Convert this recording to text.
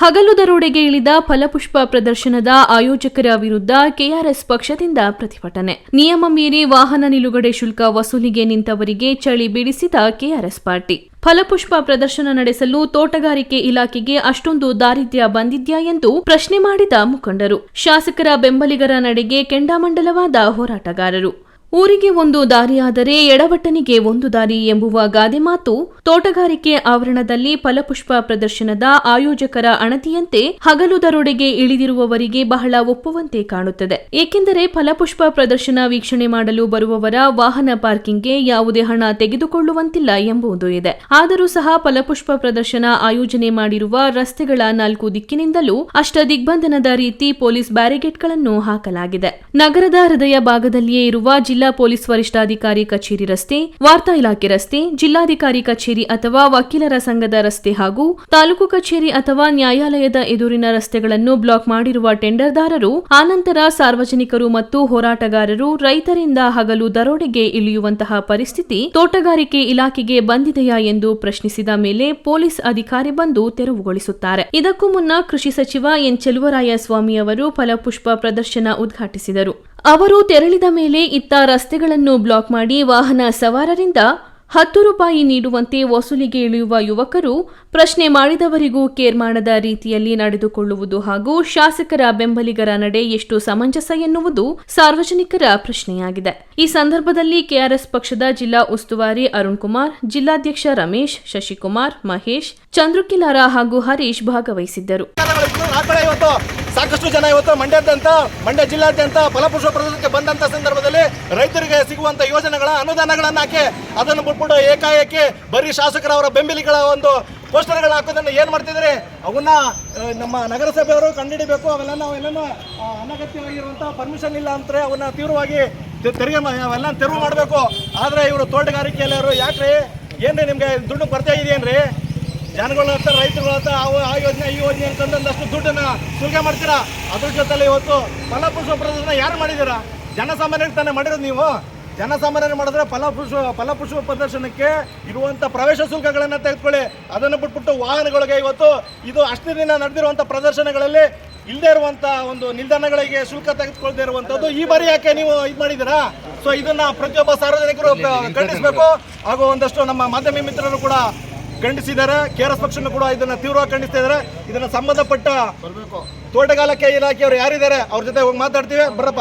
ಹಗಲು ದರೋಡೆಗೆ ಇಳಿದ ಫಲಪುಷ್ಪ ಪ್ರದರ್ಶನದ ಆಯೋಜಕರ ವಿರುದ್ಧ ಕೆಆರ್ಎಸ್ ಪಕ್ಷದಿಂದ ಪ್ರತಿಭಟನೆ. ನಿಯಮ ಮೀರಿ ವಾಹನ ನಿಲುಗಡೆ ಶುಲ್ಕ ವಸೂಲಿಗೆ ನಿಂತವರಿಗೆ ಚಳಿ ಬಿಡಿಸಿದ ಕೆಆರ್ಎಸ್ ಪಾರ್ಟಿ. ಫಲಪುಷ್ಪ ಪ್ರದರ್ಶನ ನಡೆಸಲು ತೋಟಗಾರಿಕೆ ಇಲಾಖೆಗೆ ಅಷ್ಟೊಂದು ದಾರಿದ್ರ್ಯ ಬಂದಿದ್ಯಾ ಎಂದು ಪ್ರಶ್ನೆ ಮಾಡಿದ ಮುಖಂಡರು. ಶಾಸಕರ ಬೆಂಬಲಿಗರ ನಡೆಗೆ ಕೆಂಡಾಮಂಡಲವಾದ ಹೋರಾಟಗಾರರು. ಊರಿಗೆ ಒಂದು ದಾರಿಯಾದರೆ ಎಡವಟ್ಟನಿಗೆ ಒಂದು ದಾರಿ ಎಂಬುವ ಗಾದೆ ಮಾತು ತೋಟಗಾರಿಕೆ ಆವರಣದಲ್ಲಿ ಫಲಪುಷ್ಪ ಪ್ರದರ್ಶನದ ಆಯೋಜಕರ ಅಣತಿಯಂತೆ ಹಗಲು ದರೋಡೆಗೆ ಇಳಿದಿರುವವರಿಗೆ ಬಹಳ ಒಪ್ಪುವಂತೆ ಕಾಣುತ್ತದೆ. ಏಕೆಂದರೆ ಫಲಪುಷ್ಪ ಪ್ರದರ್ಶನ ವೀಕ್ಷಣೆ ಮಾಡಲು ಬರುವವರ ವಾಹನ ಪಾರ್ಕಿಂಗ್ಗೆ ಯಾವುದೇ ಹಣ ತೆಗೆದುಕೊಳ್ಳುವಂತಿಲ್ಲ ಎಂಬುದು ಇದೆ. ಆದರೂ ಸಹ ಫಲಪುಷ್ಪ ಪ್ರದರ್ಶನ ಆಯೋಜನೆ ಮಾಡಿರುವ ರಸ್ತೆಗಳ ನಾಲ್ಕು ದಿಕ್ಕಿನಿಂದಲೂ ಅಷ್ಟ ದಿಗ್ಬಂಧನದ ರೀತಿ ಪೊಲೀಸ್ ಬ್ಯಾರಿಗೇಡ್ಗಳನ್ನು ಹಾಕಲಾಗಿದೆ. ನಗರದ ಹೃದಯ ಭಾಗದಲ್ಲಿಯೇ ಇರುವ ಜಿಲ್ಲಾ ಪೊಲೀಸ್ ವರಿಷ್ಠಾಧಿಕಾರಿ ಕಚೇರಿ ರಸ್ತೆ, ವಾರ್ತಾ ಇಲಾಖೆ ರಸ್ತೆ, ಜಿಲ್ಲಾಧಿಕಾರಿ ಕಚೇರಿ ಅಥವಾ ವಕೀಲರ ಸಂಘದ ರಸ್ತೆ ಹಾಗೂ ತಾಲೂಕು ಕಚೇರಿ ಅಥವಾ ನ್ಯಾಯಾಲಯದ ಎದುರಿನ ರಸ್ತೆಗಳನ್ನು ಬ್ಲಾಕ್ ಮಾಡಿರುವ ಟೆಂಡರ್ದಾರರು, ಆನಂತರ ಸಾರ್ವಜನಿಕರು ಮತ್ತು ಹೋರಾಟಗಾರರು ರೈತರಿಂದ ಹಗಲು ದರೋಡೆಗೆ ಇಳಿಯುವಂತಹ ಪರಿಸ್ಥಿತಿ ತೋಟಗಾರಿಕೆ ಇಲಾಖೆಗೆ ಬಂದಿದೆಯಾ ಎಂದು ಪ್ರಶ್ನಿಸಿದ ಮೇಲೆ ಪೊಲೀಸ್ ಅಧಿಕಾರಿ ಬಂದು ತೆರವುಗೊಳಿಸುತ್ತಾರೆ. ಇದಕ್ಕೂ ಮುನ್ನ ಕೃಷಿ ಸಚಿವ ಎನ್. ಚೆಲುವರಾಯ ಸ್ವಾಮಿ ಅವರು ಫಲಪುಷ್ಪ ಪ್ರದರ್ಶನ ಉದ್ಘಾಟಿಸಿದರು. ಅವರು ತೆರಳಿದ ಮೇಲೆ ಇತ್ತ ರಸ್ತೆಗಳನ್ನು ಬ್ಲಾಕ್ ಮಾಡಿ ವಾಹನ ಸವಾರರಿಂದ ಹತ್ತು ರೂಪಾಯಿ ನೀಡುವಂತೆ ವಸೂಲಿಗೆ ಇಳಿಯುವ ಯುವಕರು ಪ್ರಶ್ನೆ ಮಾಡಿದವರಿಗೂ ಕೇರ್ ಮಾಡದ ರೀತಿಯಲ್ಲಿ ನಡೆದುಕೊಳ್ಳುವುದು ಹಾಗೂ ಶಾಸಕರ ಬೆಂಬಲಿಗರ ನಡೆ ಎಷ್ಟು ಸಮಂಜಸ ಎನ್ನುವುದು ಸಾರ್ವಜನಿಕರ ಪ್ರಶ್ನೆಯಾಗಿದೆ. ಈ ಸಂದರ್ಭದಲ್ಲಿ ಕೆಆರ್ಎಸ್ ಪಕ್ಷದ ಜಿಲ್ಲಾ ಉಸ್ತುವಾರಿ ಅರುಣ್ ಕುಮಾರ್, ಜಿಲ್ಲಾಧ್ಯಕ್ಷ ರಮೇಶ್, ಶಶಿಕುಮಾರ್, ಮಹೇಶ್, ಚಂದ್ರಕಿಲಾರ ಹಾಗೂ ಹರೀಶ್ ಭಾಗವಹಿಸಿದ್ದರು ಸರ್ಕಾರಗಳಿದ್ರು. ಆ ಕಡೆ ಇವತ್ತು ಸಾಕಷ್ಟು ಜನ ಇವತ್ತು ಮಂಡ್ಯಾದ್ಯಂತ, ಮಂಡ್ಯ ಜಿಲ್ಲಾದ್ಯಂತ ಫಲಪುಷ್ಪ ಪ್ರದೇಶಕ್ಕೆ ಬಂದಂತ ಸಂದರ್ಭದಲ್ಲಿ ರೈತರಿಗೆ ಸಿಗುವಂತ ಯೋಜನೆಗಳ ಅನುದಾನಗಳನ್ನು ಹಾಕಿ ಅದನ್ನು ಬಿಟ್ಬಿಟ್ಟು ಏಕಾಏಕಿ ಬರೀ ಶಾಸಕರವರ ಬೆಂಬಲಿಗಳ ಒಂದು ಪೋಸ್ಟರ್ಗಳು ಹಾಕೋದನ್ನು ಏನ್ ಮಾಡ್ತಿದ್ರೆ ಅವನ್ನ ನಮ್ಮ ನಗರಸಭೆಯವರು ಕಂಡುಹಿಡಿಬೇಕು. ಅವೆಲ್ಲ ಅವೆಲ್ಲ ಅನಗತ್ಯವಾಗಿರುವಂತ ಪರ್ಮಿಷನ್ ಇಲ್ಲ ಅಂದ್ರೆ ಅವನ್ನ ತೀವ್ರವಾಗಿ ತೆರಿಗೆ ಅವೆಲ್ಲ ತೆರವು ಮಾಡಬೇಕು. ಆದ್ರೆ ಇವರು ತೋಟಗಾರಿಕೆಯಲ್ಲವರು ಯಾಕ್ರಿ? ಏನ್ರಿ ನಿಮ್ಗೆ ದುಡ್ಡು ಬರ್ತಾ ಇದೆಯೇನ್ರಿ? ಜನಗಳ ಹತ್ರ ರೈತರುಗಳ ಹತ್ರ ಆ ಯೋಜನೆ ಈ ಯೋಜನೆ ಅಂತಂದಷ್ಟು ದುಡ್ಡನ್ನ ಸುಲಿಗೆ ಮಾಡ್ತೀರಾ? ಅದ್ರ ಜೊತೆಲಿ ಇವತ್ತು ಫಲಪುಷ್ಪ ಪ್ರದರ್ಶನ ಯಾರು ಮಾಡಿದ್ದೀರಾ? ಜನಸಾಮಾನ್ಯರಿಗೆ ತಾನೇ ಮಾಡಿರೋದು ನೀವು? ಜನಸಾಮಾನ್ಯರು ಮಾಡಿದ್ರೆ ಫಲಪುಷ್ಪ ಫಲಪುಷ್ಪ ಪ್ರದರ್ಶನಕ್ಕೆ ಇರುವಂಥ ಪ್ರವೇಶ ಶುಲ್ಕಗಳನ್ನು ತೆಗೆದುಕೊಳ್ಳಿ. ಅದನ್ನು ಬಿಟ್ಬಿಟ್ಟು ವಾಹನಗಳಿಗೆ ಇವತ್ತು ಇದು ಅಷ್ಟು ದಿನ ನಡೆದಿರುವಂಥ ಪ್ರದರ್ಶನಗಳಲ್ಲಿ ಇಲ್ಲದೇ ಇರುವಂಥ ಒಂದು ನಿಲ್ದಾಣಗಳಿಗೆ ಶುಲ್ಕ ತೆಗೆದುಕೊಳ್ಳದೆ ಇರುವಂಥದ್ದು ಈ ಬಾರಿ ಯಾಕೆ ನೀವು ಇದು ಮಾಡಿದ್ದೀರಾ? ಸೊ ಇದನ್ನ ಪ್ರತಿಯೊಬ್ಬ ಸಾರ್ವಜನಿಕರು ಖಂಡಿಸಬೇಕು. ಹಾಗೂ ಒಂದಷ್ಟು ನಮ್ಮ ಮಾಧ್ಯಮ ಮಿತ್ರರು ಕೂಡ ಖಂಡಿಸಿದ್ದಾರೆ. ಕೆ ಕೆಆರ್ಎಸ್ ಪಕ್ಷನು ಕೂಡ ಇದನ್ನ ತೀವ್ರವಾಗಿ ಖಂಡಿಸ್ತಾ ಇದ್ದಾರೆ. ಇದನ್ನ ಸಂಬಂಧಪಟ್ಟ ತೋಟಗಾರಿಕೆ ಇಲಾಖೆಯವರು ಯಾರಿದ್ದಾರೆ ಅವ್ರ ಜೊತೆ ಹೋಗಿ ಮಾತಾಡ್ತೀವಿ. ಬರಪ್ಪ